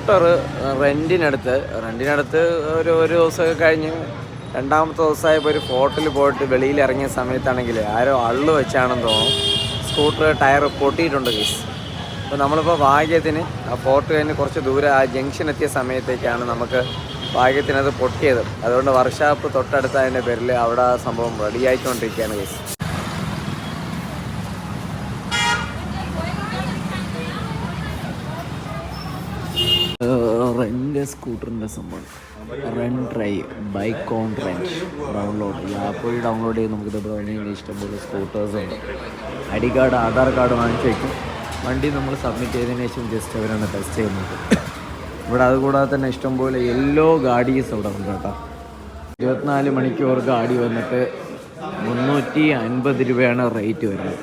Scooter റെന്റിനടുത്ത് റെന്റിനടുത്ത് ഒരു ഒരു ദിവസമൊക്കെ കഴിഞ്ഞ് രണ്ടാമത്തെ ദിവസമായപ്പോൾ ഒരു ഫോട്ടിൽ പോയിട്ട് വെളിയിൽ ഇറങ്ങിയ സമയത്താണെങ്കിൽ ആരോ അള്ളു വെച്ചാണെന്ന് തോന്നും സ്കൂട്ടർ ടയർ പൊട്ടിയിട്ടുണ്ട് കേസ് അപ്പോൾ നമ്മളിപ്പോൾ ഭാഗ്യത്തിന് ആ ഫോർട്ട് കഴിഞ്ഞ് കുറച്ച് ദൂരെ ആ ജംഗ്ഷൻ എത്തിയ സമയത്തേക്കാണ് നമുക്ക് ഭാഗ്യത്തിന് അത് പൊട്ടിയത്. അതുകൊണ്ട് വർക്ക്ഷോപ്പ് തൊട്ടടുത്തതിന്റെ പേരിൽ അവിടെ ആ സംഭവം റെഡിയായിക്കൊണ്ടിരിക്കുകയാണ് കേസ് റെന്റ് സ്കൂട്ടറിന്റെ സംഭവം. Rent try bike on rent download ഈ ആപ്പ് വഴി ഡൗൺലോഡ് ചെയ്ത് നമുക്ക് നമുക്കിത് വേണമെങ്കിൽ ഇഷ്ടംപോലെ സ്കൂട്ടേഴ്സ് ഉണ്ട്. I D card Aadhaar card വാങ്ങിച്ചു വയ്ക്കും വണ്ടി നമ്മൾ സബ്മിറ്റ് ചെയ്തതിന് ശേഷം ജസ്റ്റ് അവരാണ് ടെസ്റ്റ് ചെയ്യുന്നത് ഇവിടെ അതുകൂടാതെ തന്നെ ഇഷ്ടംപോലെ എല്ലോ ഗാഡീസ് ഇവിടെ ഉണ്ട് കേട്ടോ. ഇരുപത്തിനാല് മണിക്കൂർ ഗാഡി വന്നിട്ട് മുന്നൂറ്റി അൻപത് രൂപയാണ് റേറ്റ് വരുന്നത്.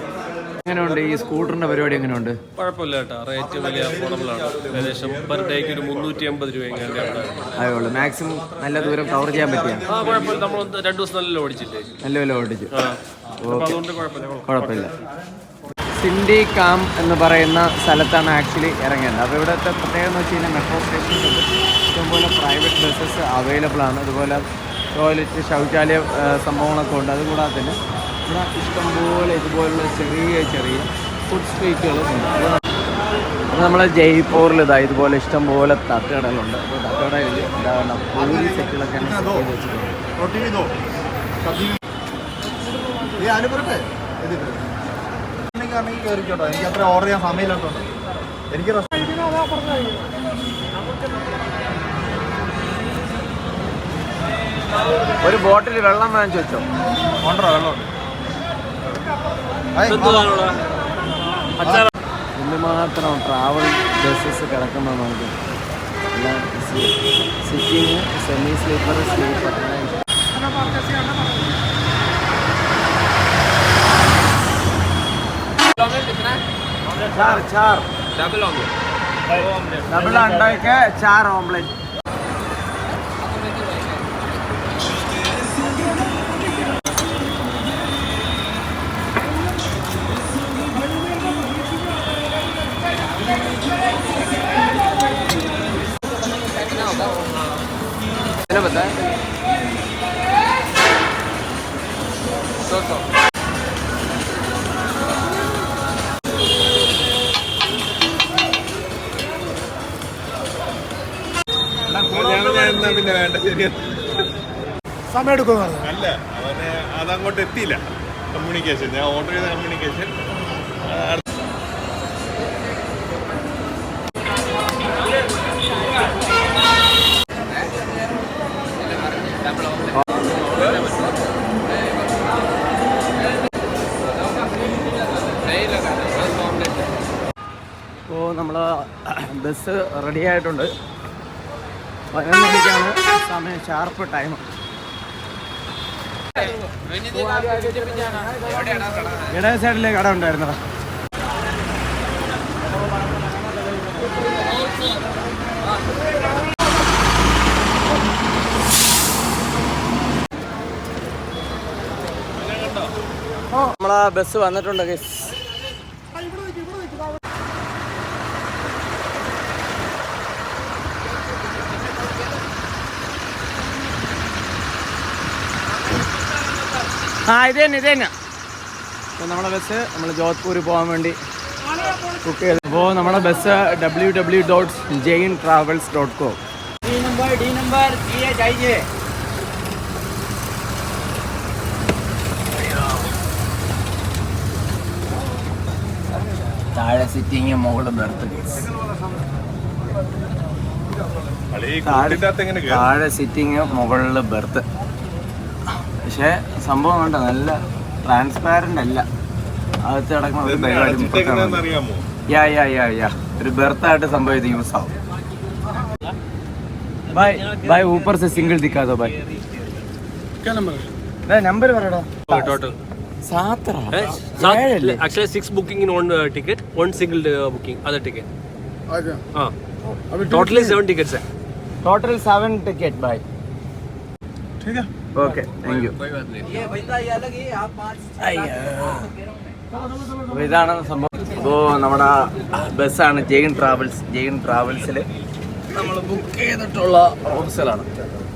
എങ്ങനെയുണ്ട് ഈ സ്കൂട്ടറിന്റെ പരിപാടി എങ്ങനെയുണ്ട്? കുഴപ്പമില്ല കേട്ടോ. റേറ്റ് വലിയ അഫോർഡബിൾ ആണ്. ഏകദേശം പെർ ഡേക്ക് ഒരു മുന്നൂറ്റി അമ്പത് രൂപ എങ്ങനെയാണ് അതേ മാക്സിമം നല്ല ദൂരം കവർ ചെയ്യാൻ പറ്റിയ? ആ കുഴപ്പമില്ല. നമ്മൾ രണ്ടു ദിവസം നല്ല ഓടിച്ചില്ലേ? നല്ല വില ഓടിച്ചു. അതുകൊണ്ട് കുഴപ്പമില്ല. കുഴപ്പമില്ല. സിൻഡി കാം എന്ന് പറയുന്ന സ്ഥലത്താണ് ആക്ച്വലി ഇറങ്ങേണ്ടത് അപ്പോൾ ഇവിടുത്തെ പ്രത്യേകത എന്ന് വെച്ച് കഴിഞ്ഞാൽ മെട്രോ സ്റ്റേഷൻസ് ഉണ്ട്. ഇഷ്ടംപോലെ പ്രൈവറ്റ് ബസ്സസ് അവൈലബിൾ ആണ്. അതുപോലെ ടോയ്ലറ്റ് ശൗചാലയ സംഭവങ്ങളൊക്കെ ഉണ്ട്. അതുകൂടാതെ തന്നെ ഇവിടെ ഇഷ്ടംപോലെ ഇതുപോലുള്ള ചെറിയ ചെറിയ ഫുഡ് സ്ട്രീറ്റുകൾ ഉണ്ട്. നമ്മൾ ജയ്പൂരിൽ ഇതാ ഇതുപോലെ ഇഷ്ടംപോലെ തട്ടുകടകളുണ്ട്. തട്ടുകടയിൽ എന്താണ് പൂരി സെറ്റുകളൊക്കെ എനിക്ക് ഓർഡർ എനിക്ക് ഒരു ബോട്ടിൽ വെള്ളം വേണം ചോദിച്ചോ കൊണ്ടോ വെള്ളം വെള്ളമുണ്ട് എന്തുമാത്രം ട്രാവൽ ബസ്സസ് കിടക്കുന്ന നമുക്ക് എല്ലാം സിറ്റിങ് സെമി സ്ലീപ്പർ സ്ലീപ്പർ चार चार ഡബിൾ ഓംലെറ്റ് डबल अंडा के चार ऑमलेट Да? Сокол. പിന്നെ വേണ്ട സമയം എടുക്കുന്നു അല്ല അവന് അതങ്ങോട്ട് എത്തിയില്ല കമ്മ്യൂണിക്കേഷൻ ഞാൻ ഓർഡർ ചെയ്ത കമ്മ്യൂണിക്കേഷൻ ഇപ്പോൾ നമ്മൾ ബസ് റെഡി ആയിട്ടുണ്ട്. പതിനൊന്ന് മണിക്കാണ് സമയം ഷാർപ്പ് ടൈം ഇട സൈഡിലെ കട ഉണ്ടായിരുന്നടാ നമ്മളാ ബസ് വന്നിട്ടുണ്ട് ആ ഇത് തന്നെ ഇത് തന്നെ. അപ്പോൾ നമ്മളെ ബസ് നമ്മൾ ജോധ്പൂർ പോകാൻ വേണ്ടി ബുക്ക് ചെയ്തു. അപ്പോൾ നമ്മുടെ bus W W dot Jain travels dot com D number D number ജയിച്ചേ താഴെ സിറ്റിങ് മുകളിൽ ബർത്ത്? താഴെ സിറ്റിങ് മുകളിൽ ബർത്ത് പക്ഷേ സംഭവം കണ്ട നല്ല ട്രാൻസ്പാരന്റ് അല്ല അകത്ത് കിടക്കുന്ന ഒരു ഇതെന്താ പരിപാടി അടച്ചിട്ടേക്കുന്നതെന്ന് മുപ്പത്താണ്. അറിയാമോ യാ യാ യാ യാ ഒരു ബെർത്തായിട്ട് സംഭവം ഇത് യൂസ് ആവും ബൈ ബൈ ऊपर से सिंगल दिखा दो भाई क्या नंबर നമ്പർ പറയടാ total സാത്ര ഏഴല്ലേ actually six booking in one ticket one single booking other ticket अच्छा ആ अभी totally seven tickets total seven ticket bye ठीक है ഓക്കെ താങ്ക് യു അപ്പോൾ ഇതാണ് സംഭവം. ഇപ്പോൾ നമ്മുടെ ബസ്സാണ് ജെയിൻ ട്രാവൽസ്. ജെയിൻ ട്രാവൽസിൽ നമ്മൾ ബുക്ക് ചെയ്തിട്ടുള്ള റൂംസിലാണ്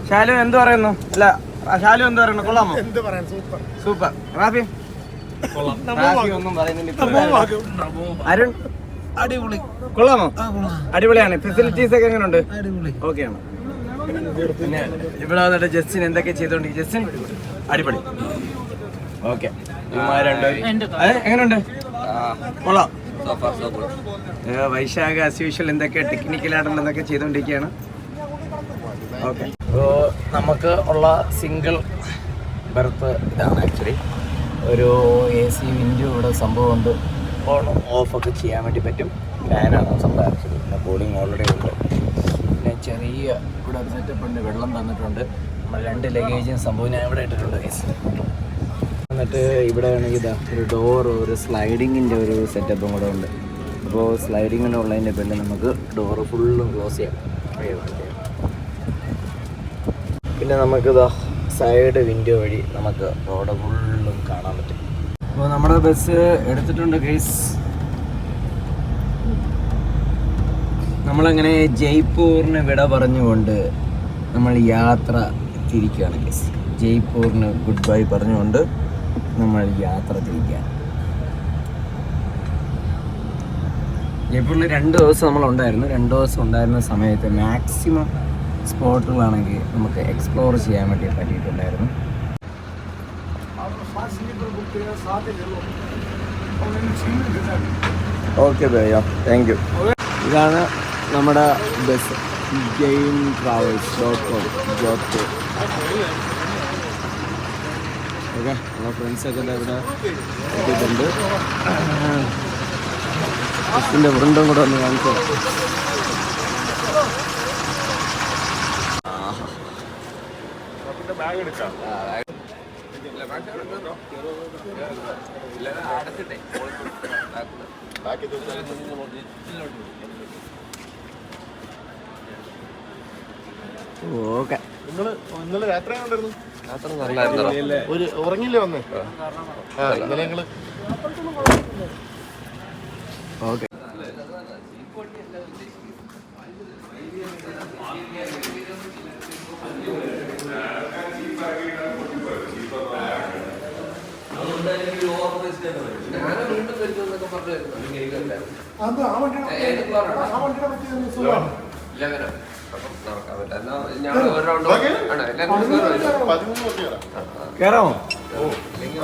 ശാലു എന്ത് പറയുന്നു? അല്ല ഷാലു ശാലു എന്ത് പറയുന്നു? കൊള്ളാമോ? എന്ത് പറയാൻ? സൂപ്പർ. സൂപ്പർ. റാഫി? ഒന്നും പറയുന്നില്ല അരുൺ? അടിപൊളി. കൊള്ളാമോ? അടിപൊളിയാണ്. ഫെസിലിറ്റീസ് ഒക്കെ എങ്ങനെയുണ്ട് ഓക്കെയാണ് പിന്നെ ഇവിടെ വന്നിട്ട് ജസ്റ്റിൻ എന്തൊക്കെ ചെയ്തോണ്ട് ജസ്റ്റിൻ? അടിപൊളി. ഓക്കെ. എങ്ങനെയുണ്ട് കൊള്ളാം. വൈശാഖ ആസ് യൂഷ്വൽ എന്തൊക്കെ ടെക്നിക്കലായിട്ടുള്ള എന്തൊക്കെ ചെയ്തുകൊണ്ടിരിക്കുകയാണ് ഓക്കെ. അപ്പോൾ നമുക്ക് ഉള്ള സിംഗിൾ ബെർത്ത് ഇതാണ് ആക്ച്വലി ഒരു എ സി വിൻഡോ ഇവിടെ സംഭവമുണ്ട് ഓൺ ഓഫ് ഒക്കെ ചെയ്യാൻ വേണ്ടി പറ്റും. ഫാനാണ് സംഭവം. ആക്ച്വലി പിന്നെ കൂളിംഗ് ഓൾറെഡി ഉണ്ട്. ചെറിയ ഇവിടെ ഒരു സെറ്റപ്പ് ഉണ്ട് വെള്ളം തന്നിട്ടുണ്ട്. നമ്മൾ രണ്ട് ലഗേജും സംഭവം ഞാൻ ഇവിടെ ഇട്ടിട്ടുണ്ട്. എന്നിട്ട് ഇവിടെ ആണെങ്കിൽ ഇതാ ഒരു ഡോർ ഒരു സ്ലൈഡിങ്ങിന്റെ ഒരു സെറ്റപ്പും കൂടെ ഉണ്ട്. അപ്പോൾ സ്ലൈഡിങ്ങിന് ഉള്ളതിന്റെ പേരിൽ നമുക്ക് ഡോർ ഫുള്ളും ക്ലോസ് ചെയ്യാം. പിന്നെ നമുക്കിതാ സൈഡ് വിൻഡോ വഴി നമുക്ക് റോഡ് ഫുള്ളും കാണാൻ പറ്റും. അപ്പോൾ നമ്മുടെ ബസ് എടുത്തിട്ടുണ്ട് ഗൈസ് നമ്മളങ്ങനെ ജയ്പൂരിന് വിട പറഞ്ഞുകൊണ്ട് നമ്മൾ യാത്ര തിരിക്കുകയാണ് ഗസ് ജയ്പൂരിന് ഗുഡ് ബൈ പറഞ്ഞുകൊണ്ട് നമ്മൾ യാത്ര തിരിക്കുകയാണ്. ജയ്പൂരിൽ രണ്ട് ദിവസം നമ്മളുണ്ടായിരുന്നു രണ്ട് ദിവസം ഉണ്ടായിരുന്ന സമയത്ത് മാക്സിമം സ്പോട്ടുകളാണെങ്കിൽ നമുക്ക് എക്സ്പ്ലോർ ചെയ്യാൻ വേണ്ടി പറ്റിയിട്ടുണ്ടായിരുന്നു. ഓക്കെ ഭയ്യ താങ്ക് യു ഇതാണ് നമ്മുടെ bus Jain travels dot com Jodhpur okay നമ്മുടെ ഫ്രണ്ട്സൊക്കെ ഇവിടെ എത്തിയിട്ടുണ്ട്. ബസ്സിന്റെ വൃന്ദം കൂടെ ഒന്ന് കാണിച്ചു. ബാഗ് എടുക്കാം ഓക്കെ നിങ്ങൾ ഇന്നലെ രാത്രി കൊണ്ടിരുന്നു ഒരു ഉറങ്ങില്ലേ വന്നേ? ആ. ഇന്നലെ ഞങ്ങൾ ഓക്കെ. അത് ആ വണ്ടിയുടെ ആ വണ്ടിയുടെ പറ്റിയ സുഖമാണ്. കയറാമോ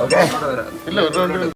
ഓക്കെ. ഇല്ല ഒരു